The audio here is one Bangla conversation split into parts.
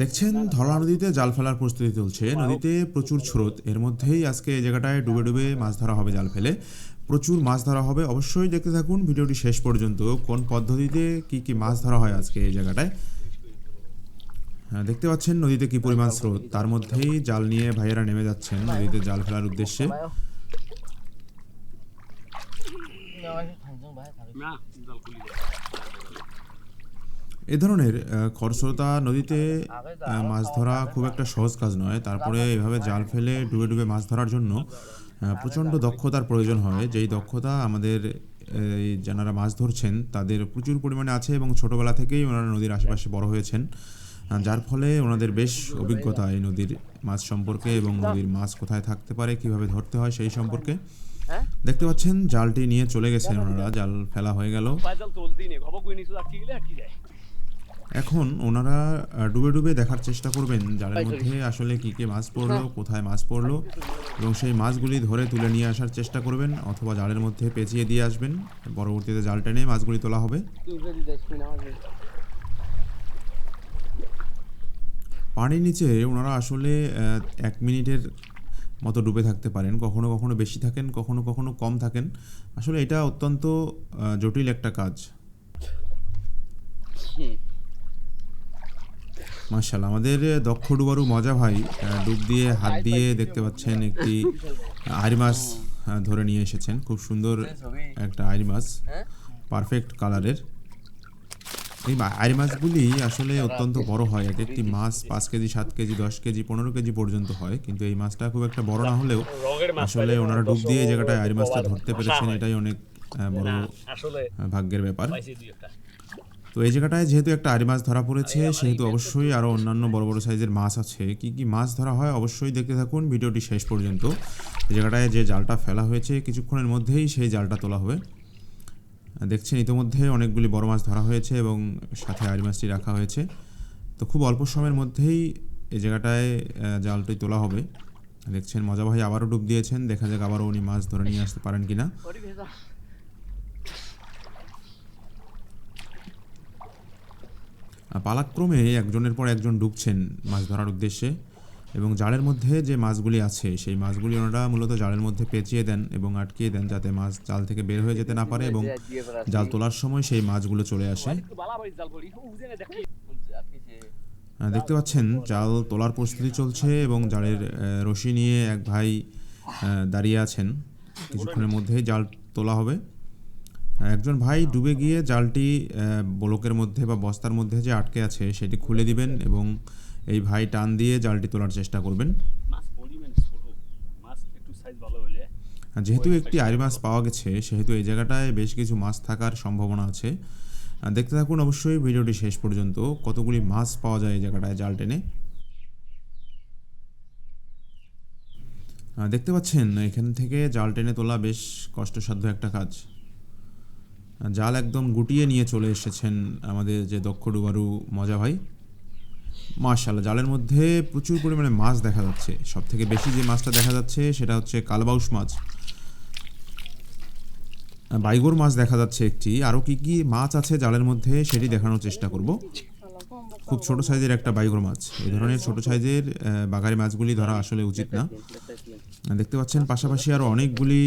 দেখছেন ধলা নদীতে জাল ফেলার প্রস্তুতি চলছে। নদীতে প্রচুর স্রোত। এর মধ্যেই আজকে এই জায়গাটায় ডুবে ডুবে মাছ ধরা হবে জাল ফেলে। প্রচুর মাছ ধরা হবে। অবশ্যই দেখতে থাকুন ভিডিওটি শেষ পর্যন্ত। কোন পদ্ধতিতে কি কি মাছ ধরা হয় আজকে এই জায়গাটায়? হ্যাঁ, দেখতে পাচ্ছেন নদীতে কি পরিমাণ স্রোত। তার মধ্যেই জাল নিয়ে ভাইয়েরা নেমে যাচ্ছেন নদীতে জাল ফেলার উদ্দেশ্যে। না। এ ধরনের খরস্রোতা নদীতে মাছ ধরা খুব একটা সহজ কাজ নয়। তারপরে এভাবে জাল ফেলে ডুবে ডুবে মাছ ধরার জন্য প্রচণ্ড দক্ষতার প্রয়োজন হয়। যেই দক্ষতা আমাদের যারা মাছ ধরছেন, তাদের প্রচুর পরিমাণে আছে এবং ছোটোবেলা থেকেই ওনারা নদীর আশেপাশে বড় হয়েছেন। যার ফলে ওনাদের বেশ অভিজ্ঞতা এই নদীর মাছ সম্পর্কে এবং নদীর মাছ কোথায় থাকতে পারে, কীভাবে ধরতে হয় সেই সম্পর্কে। দেখতে পাচ্ছেন, জালটি নিয়ে চলে গেছেন ওনারা, জাল ফেলা হয়ে গেল। এখন ওনারা ডুবে ডুবে দেখার চেষ্টা করবেন জালের মধ্যে আসলে কি কি মাছ পড়ল কোথায় মাছ পড়ল এবং সেই মাছগুলি ধরে তুলে নিয়ে আসার চেষ্টা করবেন অথবা জালের মধ্যে পেঁচিয়ে দিয়ে আসবেন। পরবর্তীতে জাল টেনে মাছগুলি তোলা হবে। পানির নিচে ওনারা আসলে এক মিনিটের মতো ডুবে থাকতে পারেন। কখনো কখনো বেশি থাকেন কখনো কখনো কম থাকেন। আসলে এটা অত্যন্ত জটিল একটা কাজ। মার্শাল আমাদের দক্ষ ডুবারু মজা ভাই ডুব দিয়ে হাত দিয়ে দেখতে পাচ্ছেন একটি আইরি মাছ ধরে নিয়ে এসেছেন। খুব সুন্দর একটা আইরি মাছ, পারফেক্ট কালারের। এই আইরি মাছগুলি আসলে অত্যন্ত বড় হয়, এক একটি মাছ পাঁচ কেজি, সাত কেজি, দশ কেজি, পনেরো কেজি পর্যন্ত হয়, কিন্তু এই মাছটা খুব একটা বড় না হলেও আসলে ওনারা ডুব দিয়ে এই জায়গাটায় আইরি মাছটা ধরতে পেরেছেন, এটাই অনেক বড় ভাগ্যের ব্যাপার। তো এই জায়গাটায় যেহেতু একটা আড়ি মাছ ধরা পড়েছে সেহেতু অবশ্যই আরও অন্যান্য বড় বড় সাইজের মাছ আছে। কি কি মাছ ধরা হয় অবশ্যই দেখতে থাকুন ভিডিওটি শেষ পর্যন্ত। এই জায়গাটায় যে জালটা ফেলা হয়েছে কিছুক্ষণের মধ্যেই সেই জালটা তোলা হবে। দেখছেন ইতিমধ্যে অনেকগুলি বড় মাছ ধরা হয়েছে এবং সাথে আড়ি মাছটি রাখা হয়েছে। তো খুব অল্প সময়ের মধ্যেই এই জায়গাটায় জালটি তোলা হবে। দেখছেন মজা ভাই আবারও ডুব দিয়েছেন দেখা যাক আবারও উনি মাছ ধরে নিয়ে আসতে পারেন কিনা। পালাক্রমে একজনের পর একজন ডুবছেন মাছ ধরার উদ্দেশ্যে এবং জালের মধ্যে যে মাছগুলি আছে, সেই মাছগুলি ওনারা মূলত জালের মধ্যে পেঁচিয়ে দেন এবং আটকিয়ে দেন যাতে মাছ জাল থেকে বের হয়ে যেতে না পারে এবং জাল তোলার সময় সেই মাছগুলো চলে আসে। দেখতে পাচ্ছেন, জাল তোলার প্রস্তুতি চলছে এবং জালের রশি নিয়ে এক ভাই দাঁড়িয়ে আছেন। কিছুক্ষণের মধ্যেই জাল তোলা হবে। একজন ভাই ডুবে গিয়ে জালটি ব্লকের মধ্যে বা বস্তার মধ্যে যে আটকে আছে সেটি খুলে দিবেন এবং এই ভাই টান দিয়ে জালটি তোলার চেষ্টা করবেন। আর যেহেতু একটি আইরি মাছ পাওয়া গেছে সেহেতু এই জায়গাটায় বেশ কিছু মাছ থাকার সম্ভাবনা আছে। দেখতে থাকুন অবশ্যই ভিডিওটি শেষ পর্যন্ত কতগুলি মাছ পাওয়া যায় এই জায়গাটায় জাল টেনে। দেখতে পাচ্ছেন এখান থেকে জাল টেনে তোলা বেশ কষ্টসাধ্য একটা কাজ। জাল একদম গুটিয়ে নিয়ে চলে এসেছেন আমাদের যে দক্ষ ডুবারু মজা ভাই। মাশাল্লাহ জালের মধ্যে প্রচুর পরিমাণে মাছ দেখা যাচ্ছে। সব থেকে বেশি যে মাছটা দেখা যাচ্ছে সেটা হচ্ছে কালবাউস মাছ। বাইগোর মাছ দেখা যাচ্ছে একটি। আরও কি কি মাছ আছে জালের মধ্যে সেটি দেখানোর চেষ্টা করব। খুব ছোট সাইজের একটা বাইগোর মাছ। এই ধরনের ছোট সাইজের বাগারি মাছগুলি ধরা আসলে উচিত না। দেখতে পাচ্ছেন পাশাপাশি আরও অনেকগুলি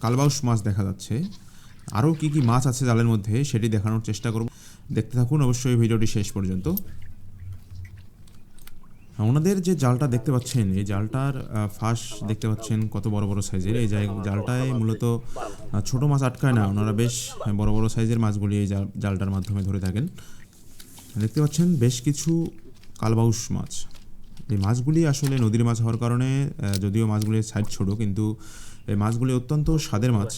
কালবাউস মাছ দেখা যাচ্ছে। আরও কি কি মাছ আছে জালের মধ্যে সেটি দেখানোর চেষ্টা করব। দেখতে থাকুন, অবশ্যই ভিডিওটি শেষ পর্যন্ত। ওনাদের যে জালটা দেখতে পাচ্ছেন, এই জালটার ফাঁস দেখতে পাচ্ছেন কত বড় বড় সাইজের। এই জালটায় মূলত ছোট মাছ আটকায় না, ওনারা বেশ বড় বড় সাইজের মাছগুলি এই জাল- জালটার মাধ্যমে ধরে থাকেন। দেখতে পাচ্ছেন বেশ কিছু কালবাউস মাছ। এই মাছগুলি আসলে নদীর মাছ হওয়ার কারণে যদিও মাছগুলির সাইজ ছোট, কিন্তু এই মাছগুলি অত্যন্ত স্বাদের মাছ।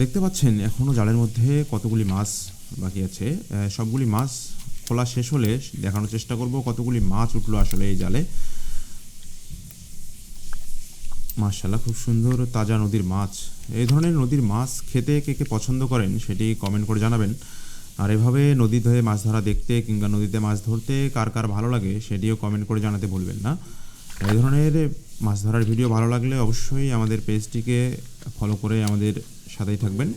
দেখতে পাচ্ছেন এখনও জালের মধ্যে কতগুলি মাছ বাকি আছে। সবগুলি মাছ খোলা শেষ হলে দেখানোর চেষ্টা করব কতগুলি মাছ উঠল আসলে এই জালে। মার্শাল্লাহ খুব সুন্দর তাজা নদীর মাছ। এই ধরনের নদীর মাছ খেতে কে কে পছন্দ করেন সেটি কমেন্ট করে জানাবেন। আর এভাবে নদী ধরে মাছ ধরা দেখতে কিংবা নদীতে মাছ ধরতে কার কার ভালো লাগে সেটিও কমেন্ট করে জানাতে ভুলবেন না। এই ধরনের মাছ ধরার ভিডিও ভালো লাগলে অবশ্যই আমাদের পেজটিকে ফলো করে আমাদের সাথেই থাকবেন।